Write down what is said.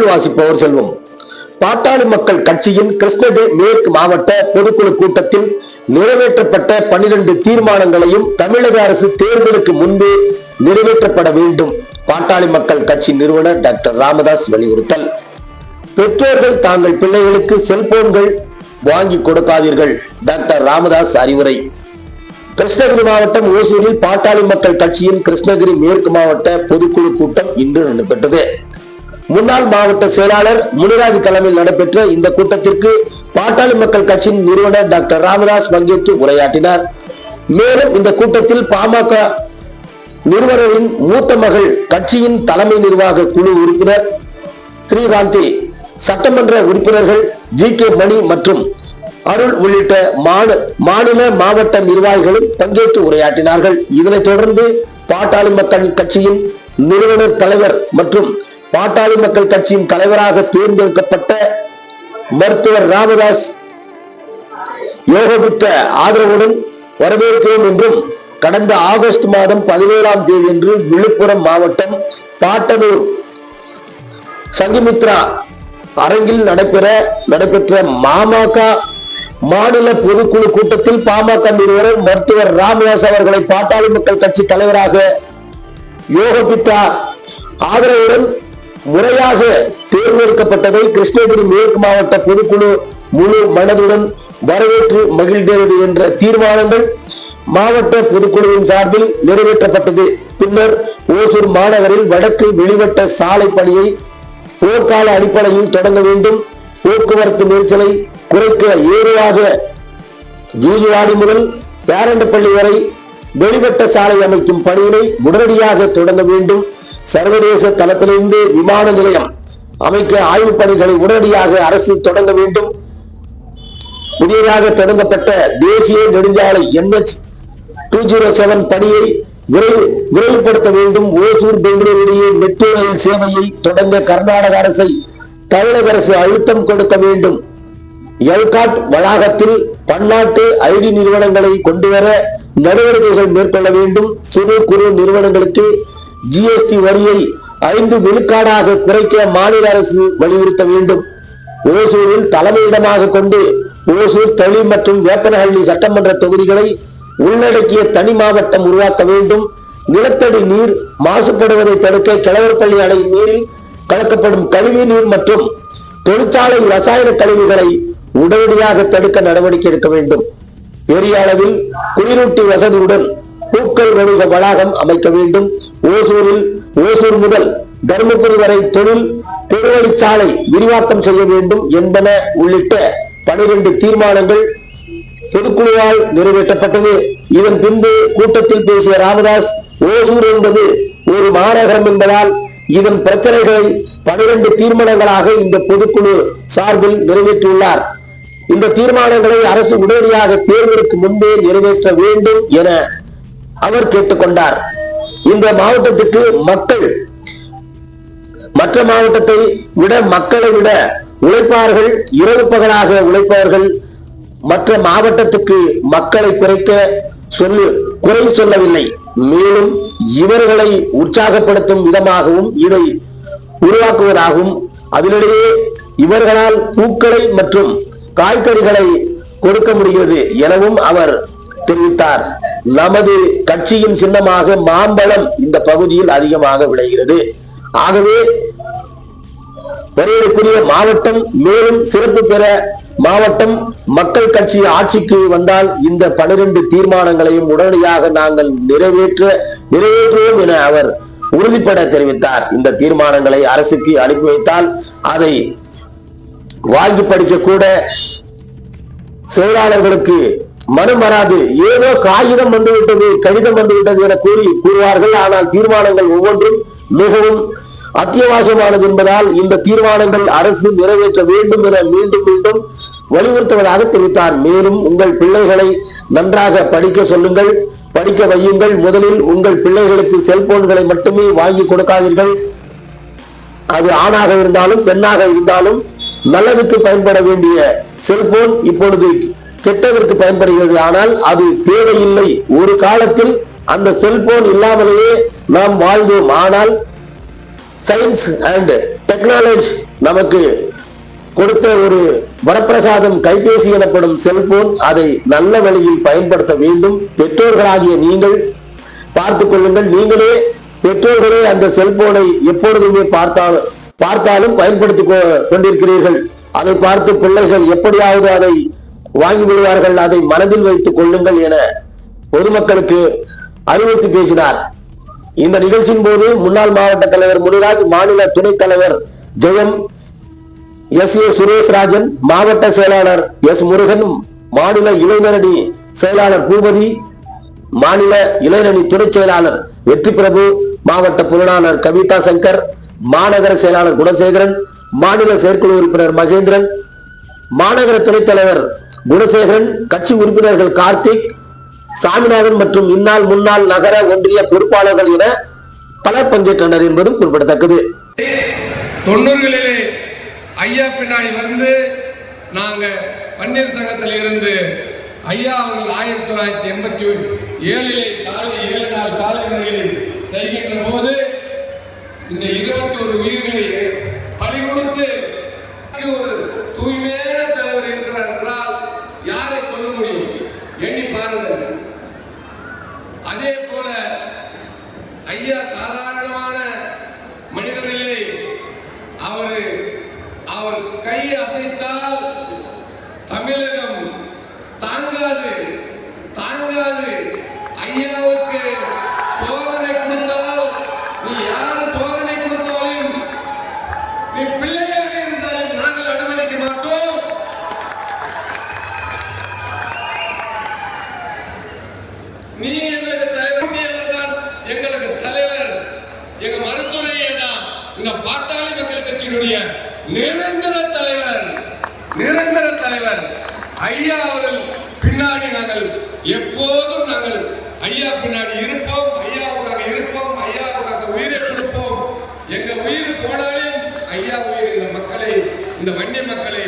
குரல் வாசிப்பவர் செல்வம். பாட்டாளி மக்கள் கட்சியின் கிருஷ்ணகிரி மேற்கு மாவட்ட பொதுக்குழு கூட்டத்தில் நிறைவேற்றப்பட்ட பன்னிரண்டு தீர்மானங்களையும் தமிழக அரசு தேர்தலுக்கு முன்பே நிறைவேற்றப்பட வேண்டும். பாட்டாளி மக்கள் கட்சி நிறுவனர் டாக்டர் ராமதாஸ் வலியுறுத்தல். பெற்றோர்கள் தாங்கள் பிள்ளைகளுக்கு செல்போன்கள் வாங்கி கொடுக்காதீர்கள். டாக்டர் ராமதாஸ் அறிவுரை. கிருஷ்ணகிரி மாவட்டம் ஓசூரில் பாட்டாளி மக்கள் கட்சியின் கிருஷ்ணகிரி மேற்கு மாவட்ட பொதுக்குழு கூட்டம் இன்று நடைபெற்றது. முன்னாள் மாவட்ட செயலாளர் முனிராஜ் தலைமையில் நடைபெற்ற இந்த கூட்டத்திற்கு பாட்டாளி மக்கள் கட்சியின் நிறுவனர் டாக்டர் ராமதாஸ் பங்கேற்று உரையாற்றினார். மேலும் இந்த கூட்டத்தில் பாமக நிறுவனரின் மூத்த மகள் கட்சியின் தலைமை நிர்வாக குழு உறுப்பினர் ஸ்ரீகாந்தி சட்டமன்ற உறுப்பினர்கள் ஜி கே மணி மற்றும் அருள் உள்ளிட்ட மாநில மாநில மாவட்ட நிர்வாகிகளும் பங்கேற்று உரையாற்றினார்கள். இதனைத் தொடர்ந்து பாட்டாளி மக்கள் கட்சியின் நிறுவனர் தலைவர் மற்றும் பாட்டாளி மக்கள் கட்சியின் தலைவராக தேர்ந்தெடுக்கப்பட்ட மருத்துவர் ராமதாஸ் யோகபித்த ஆதரவுடன் வரவேற்கிறோம் என்றும் கடந்த ஆகஸ்ட் மாதம் பதினேழாம் தேதியன்று விழுப்புரம் மாவட்டம் பாட்டனூர் சங்கிமித்ரா அரங்கில் நடைபெற நடைபெற்ற மாமக மாநில பொதுக்குழு கூட்டத்தில் பாமக நிறுவனர் மருத்துவர் ராமதாஸ் அவர்களை பாட்டாளி மக்கள் கட்சி தலைவராக யோகபித்தா ஆதரவுடன் முறையாக தேர்ந்தெடுக்கப்பட்டதை கிருஷ்ணகிரி மேற்கு மாவட்ட பொதுக்குழு முழு மனதுடன் வரவேற்று மகிழ்கிறது என்ற தீர்மானங்கள் மாவட்ட பொதுக்குழுவின் சார்பில் நிறைவேற்றப்பட்டது. பின்னர் ஓசூர் மாநகரில் வடக்கு வெளிவட்ட சாலை பணியை போர்க்கால அடிப்படையில் தொடங்க வேண்டும். போக்குவரத்து நெரிசலை குறைக்க ஏதுவாக ஜூஜுவாடி முதல் பேரண்டப்பள்ளி வரை வெளிவட்ட சாலை அமைக்கும் பணியினை உடனடியாக தொடங்க வேண்டும். சர்வதேச தளத்திலிருந்து விமான நிலையம் அமைக்க ஆய்வுப் பணிகளை உடனடியாக அரசு தொடங்க வேண்டும். புதியதாக தொடங்கப்பட்ட தேசிய நெடுஞ்சாலை என்எச் டூ ஜீரோ செவன் பணியை விரைவுபடுத்த வேண்டும். ஓசூர் பெங்களூரு இடையே மெட்ரோ ரயில் சேவையை தொடங்க கர்நாடக அரசை தமிழக அரசு அழுத்தம் கொடுக்க வேண்டும். எல்காட் வளாகத்தில் பன்னாட்டு ஐடி நிறுவனங்களை கொண்டுவர நடவடிக்கைகள் மேற்கொள்ள வேண்டும். சிறு குறு நிறுவனங்களுக்கு ஜிஎஸ்டி வரியை ஐந்து விழுக்காடாக குறைக்க மாநில அரசு வலியுறுத்த வேண்டும். ஓசூரில் தலைமையிடமாக கொண்டு ஓசூர் தளி மற்றும் வேப்பனஹள்ளி சட்டமன்ற தொகுதிகளை உள்ளடக்கிய தனி மாவட்டம் உருவாக்க வேண்டும். நிலத்தடி நீர் மாசுபடுவதை தடுக்க கிழவர்பள்ளி அணை நீரில் கலக்கப்படும் கழிவு நீர் மற்றும் தொழிற்சாலை ரசாயன கழிவுகளை உடனடியாக தடுக்க நடவடிக்கை எடுக்க வேண்டும். பெரிய அளவில் குளிரூட்டி வசதியுடன் பூக்கள் வணிக வளாகம் அமைக்க வேண்டும். ஓசூரில் ஓசூர் முதல் தருமபுரி வரை தொழில் பெருவழிச்சாலை விரிவாக்கம் செய்ய வேண்டும் என்பன உள்ளிட்ட பனிரெண்டு தீர்மானங்கள் பொதுக்குழுவால் நிறைவேற்றப்பட்டது. இதன் பின்பு கூட்டத்தில் பேசிய ராமதாஸ் ஓசூர் என்பது ஒரு மாநகரம் என்பதால் இதன் பிரச்சனைகளை பனிரெண்டு தீர்மானங்களாக இந்த பொதுக்குழு சார்பில் நிறைவேற்றியுள்ளார். இந்த தீர்மானங்களை அரசு உடனடியாக தேர்தலுக்கு முன்பே நிறைவேற்ற வேண்டும் என அவர் கேட்டுக்கொண்டார். இந்த மாவட்டத்துக்கு மக்கள் மற்ற மாவட்டத்தை விட மக்களை விட உழைப்பார்கள் இரவு பகலாக உழைப்பவர்கள் மற்ற மாவட்டத்துக்கு மக்களை குறைக்க சொல்லு குறை சொல்லவில்லை. மேலும் இவர்களை உற்சாகப்படுத்தும் விதமாகவும் இதை உருவாக்குவதாகவும் அதனிடையே இவர்களால் பூக்களை மற்றும் காய்கறிகளை கொடுக்க முடிகிறது எனவும் அவர் தெரிவித்தார். நமது கட்சியின் சின்னமாக மாம்பழம் இந்த பகுதியில் அதிகமாக விளைகிறது. ஆகவே வரையறுக்குரிய மாவட்டம் மேலும் சிறப்பு பெற மாவட்டம் மக்கள் கட்சி ஆட்சிக்கு வந்தால் இந்த பனிரெண்டு தீர்மானங்களையும் உடனடியாக நாங்கள் நிறைவேற்ற நிறைவேற்றுவோம் என அவர் உறுதிப்பட தெரிவித்தார். இந்த தீர்மானங்களை அரசுக்கு அனுப்பி வைத்தால் அதை வாங்கி படிக்க கூட செயலாளர்களுக்கு மனம் வராது. ஏதோ காகிதம் வந்துவிட்டது கடிதம் வந்துவிட்டது என கூறி கூறுவார்கள். ஆனால் தீர்மானங்கள் ஒவ்வொன்றும் மிகவும் அத்தியாவசியமானது என்பதால் இந்த தீர்மானங்கள் அரசு நிறைவேற்ற வேண்டும் என மீண்டும் மீண்டும் வலியுறுத்துவதாக தெரிவித்தார். மேலும் உங்கள் பிள்ளைகளை நன்றாக படிக்க சொல்லுங்கள். படிக்க வையுங்கள். முதலில் உங்கள் பிள்ளைகளுக்கு செல்போன்களை மட்டுமே வாங்கி கொடுக்காதீர்கள். அது ஆணாக இருந்தாலும் பெண்ணாக இருந்தாலும் நல்லதுக்கு பயன்பட வேண்டிய செல்போன் இப்பொழுது கெட்டதற்கு பயன்படுகிறது. ஆனால் அது தேவையில்லை. ஒரு காலத்தில் அந்த செல்போன் இல்லாமலேயே நாம் வாழ்ந்தோம். ஆனால் சயின்ஸ் அண்ட் டெக்னாலஜி நமக்கு கொடுத்த ஒரு வரப்பிரசாதம் கைபேசி எனப்படும் செல்போன் அதை நல்ல வழியில் பயன்படுத்த வேண்டும். பெற்றோர்களாகிய நீங்கள் பார்த்துக் கொள்ளுங்கள். நீங்களே பெற்றோர்களே அந்த செல்போனை எப்பொழுதுமே பார்த்தாலும் பார்த்தாலும் பயன்படுத்திக் கொண்டிருக்கிறீர்கள். அதை பார்த்து பிள்ளைகள் எப்படியாவது அதை வாங்கி விடுவார்கள். அதை மனதில் வைத்துக் கொள்ளுங்கள் என பொதுமக்களுக்கு அறிவுறுத்தி பேசினார். இந்த நிகழ்ச்சியின் போது முன்னாள் மாவட்ட தலைவர் முனிராஜ் மாநில துணைத் தலைவர் ஜெயம் எஸ். ஏ. சுரேஷ் ராஜன் மாவட்ட செயலாளர் எஸ். முருகன் மாநில இளைஞரணி செயலாளர் பூபதி மாநில இளைஞரணி துணை செயலாளர் வெற்றி பிரபு மாவட்ட பொருளாளர் கவிதா சங்கர் மாநகர செயலாளர் குணசேகரன் மாநில செயற்குழு உறுப்பினர் மகேந்திரன் மாநகர துணைத் தலைவர் குணசேகரன் கட்சி உறுப்பினர்கள் கார்த்திக் சாமிநாதன் மற்றும் இந்நாள் முன்னாள் நகர ஒன்றிய பொறுப்பாளர்கள் என பலர் பங்கேற்றனர் என்பதும் குறிப்பிடத்தக்கது. தொண்ணூறுகளிலே ஐயா பின்னாடி வந்து நாங்க பன்னீர் சங்கத்தில் இருந்து ஐயா அவர்கள் ஆயிரத்தி தொள்ளாயிரத்தி எண்பத்தி ஏழிலே சாலை ஏழு நாள் சாலை மறியலை செய்கின்ற போது இந்த இருபத்தி ஒரு உயிர்களை பலி கொடுத்து ஒரு தூய்மையான தலைவர் இருக்கிறார் என்றால் யாரை சொல்ல முடியும் எண்ணி பாருங்கள் அதே போல ஐயா சாதாரணமான மனிதர் இல்லை அவரு அவர் கை அசைத்தால் தமிழகம் தாங்காது தாங்காது. ஐயாவுக்கு சோதனை கொடுத்தால் நீ யார் சோதனை கொடுத்தாலும் நீ பிள்ளையாக இருந்தாலும் நாங்கள் அனுமதிக்க மாட்டோம். நீ எங்களுக்கு தலைவர் தான் எங்களுக்கு தலைவர் எங்க மருத்துவரையே தான். இந்த பாட்டாளி மக்கள் கட்சியினுடைய நிரந்தர தலைவர் நிரந்தர தலைவர். ஐயா அவர்கள் பின்னாடி நாங்கள் எப்போதும் நாங்கள் ஐயா பின்னாடி இருப்போம் ஐயாவுக்காக இருப்போம் ஐயாவுக்காக உயிரை கொடுப்போம். எங்க உயிர் போனாலும் ஐயா உயிர். இந்த மக்களை இந்த வன்னிய மக்களை